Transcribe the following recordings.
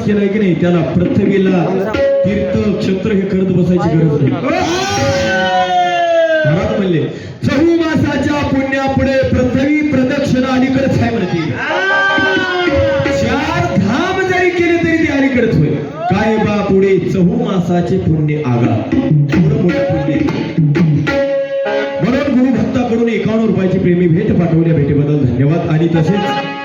उपवास केलाय की नाही त्याला पृथ्वीला तीर्थ क्षत्र हे करत बसायची गरज नाही. महाराज म्हणले चहू मासाच्या पुण्यापुढे पृथ्वी प्रदक्षिणा अलीकडेच आहे म्हणते. चार धाम जरी केले तरी ते अलीकडेच होईल. काय बा पुढे चहू मासाचे पुण्य आगा. एवढं मोठं पुण्य. म्हणून गुरु भक्ताकडून एकावन्न रुपयाची प्रेमी भेट पाठवल्या भेटीबद्दल धन्यवाद. आणि तसेच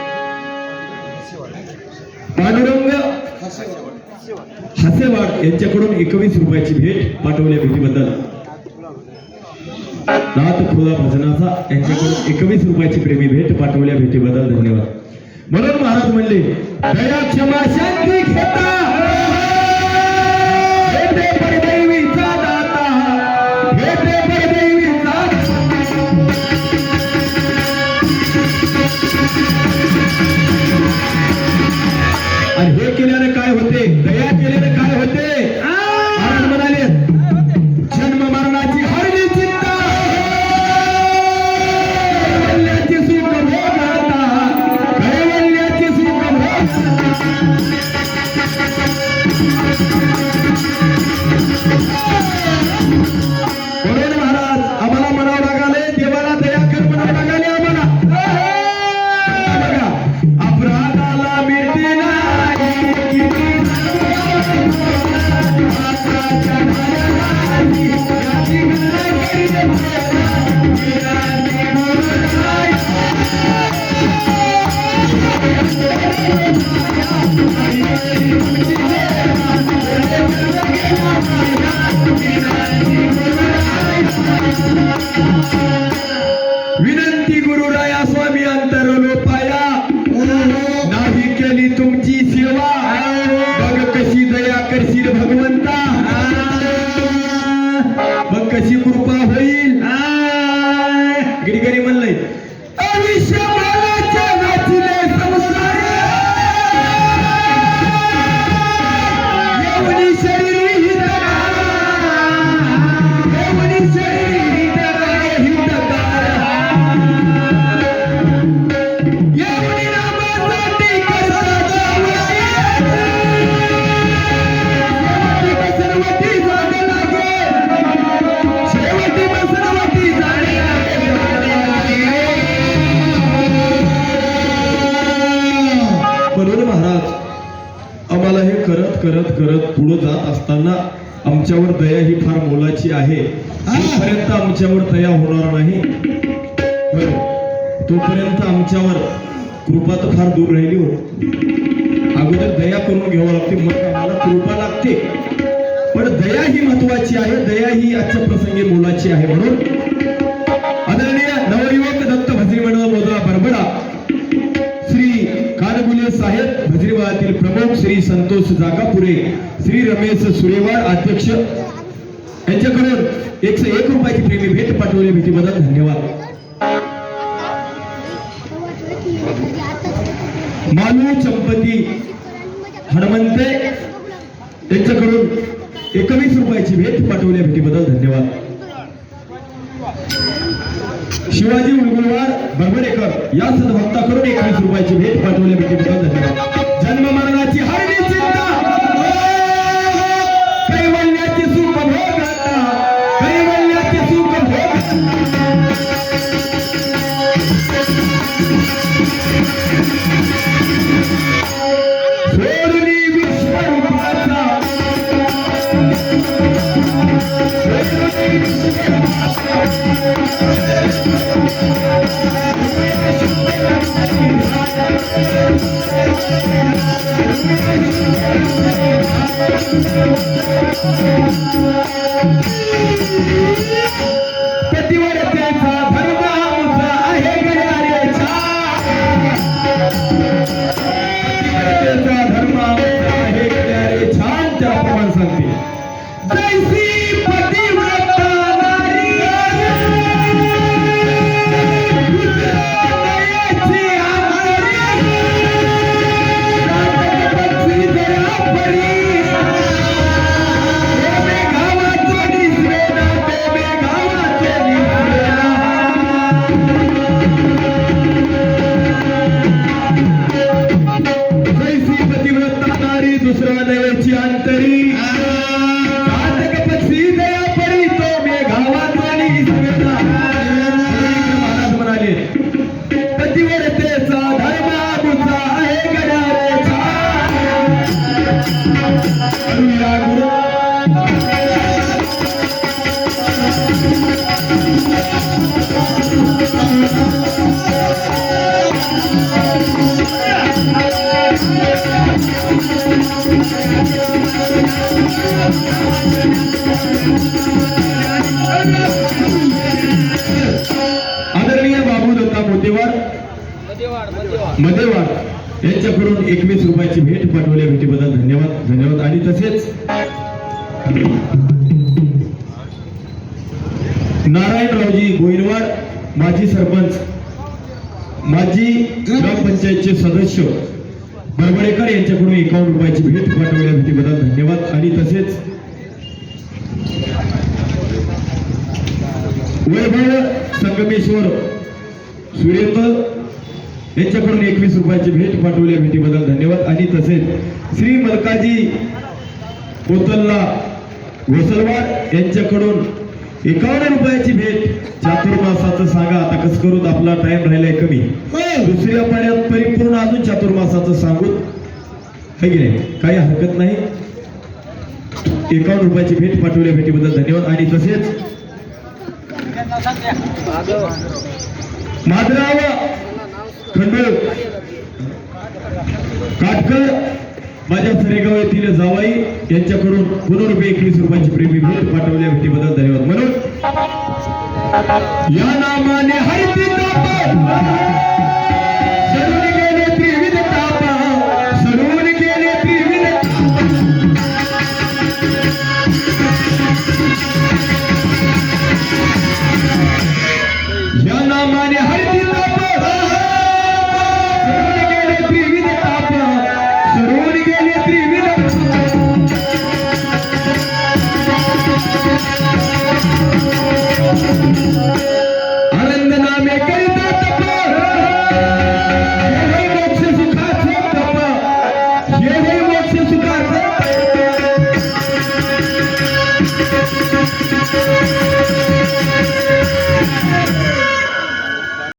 हसेवाड यांच्याकडून एकवीस रुपयाची भेट पाठवल्या भेटीबद्दल नाथ खुला भजनाचा यांच्याकडून एकवीस रुपयाची प्रेमी भेट पाठवल्या भेटीबद्दल धन्यवाद. म्हणून महाराज म्हणले दया क्षमा शांती घेता. पुढे जात असताना आमच्यावर दया ही फार मोलाची आहे. तोपर्यंत आमच्यावर दया होणार नाही तोपर्यंत आमच्यावर कृपा तर फार दूर राहिली हो. अगोदर दया करून घ्यावं लागते मग आम्हाला कृपा लागते. पण दया ही महत्वाची आहे दया ही आजच्या प्रसंगी मोलाची आहे म्हणून भजरीवातील प्रमुख श्री संतोष जागापुरे श्री रमेश सुरेवाड अध्यक्ष यांच्याकडून एकशे एक रुपयाची प्रेमी भेट पाठवली. भेटीबद्दल धन्यवाद. मालू चंपती हनुमंते यांच्याकडून एकवीस रुपयाची भेट पाठवल्या भेटीबद्दल धन्यवाद. शिवाजी उलगुलवार बरबडेकर या सद्भक्ताकडून एकवीस रुपयाची भेट पाठवल्या भेटीबद्दल धन्यवाद. जन्म मरणाची हरणी धर्म आहे गड्यारेचा धर्म आमचा छान त्याप्रमाणे सांगते. आशीर्वादाची अंतरी. घातक पक्षी दया पडी तो मे गावात आणि महाराज म्हणाले पतिव्रतेचा धर्मा बुद्धा Thank you. आदरणीय बाबू दत्ता मोतेवार मदेवाड यांच्याकडून एकवीस रुपयाची भेट पाठवल्या भेटीबद्दल धन्यवाद धन्यवाद. आणि तसेच नारायणरावजी गोईनवाड माजी सरपंच माजी ग्रामपंचायतचे सदस्य बरबडेकर यांच्याकडून एकावन्न रुपयाची भेट पाठवल्या धन्यवाद. आणि तसेच वैभव संगमेश्वर सुरेंद्र यांच्याकडून एकवीस रुपयाची भेट पाठवल्या भेटीबद्दल धन्यवाद. आणि तसेच श्री मलकाजी कोतल्ला घोसलवाड यांच्याकडून एकावन्न रुपयाची भेट चातुर्मासाचं सांगा आता कसं करून आपला टाइम राहिलाय कमी. दुसऱ्या पाण्यात परिपूर्ण अजून चातुर्मासाचं सांगू. है की नाही? काही हरकत नाही. एकावन्न रुपयाची भेट पाठवल्या भेटीबद्दल धन्यवाद. आणि तसेच माधराव खंडोळ काटकर माझ्या सरेगाव येथील जावाई यांच्याकडून पुन्हा रुपये एकवीस रुपयांची प्रेमी भेट पाठवल्या भेटीबद्दल धन्यवाद. म्हणून या नामाने हरिती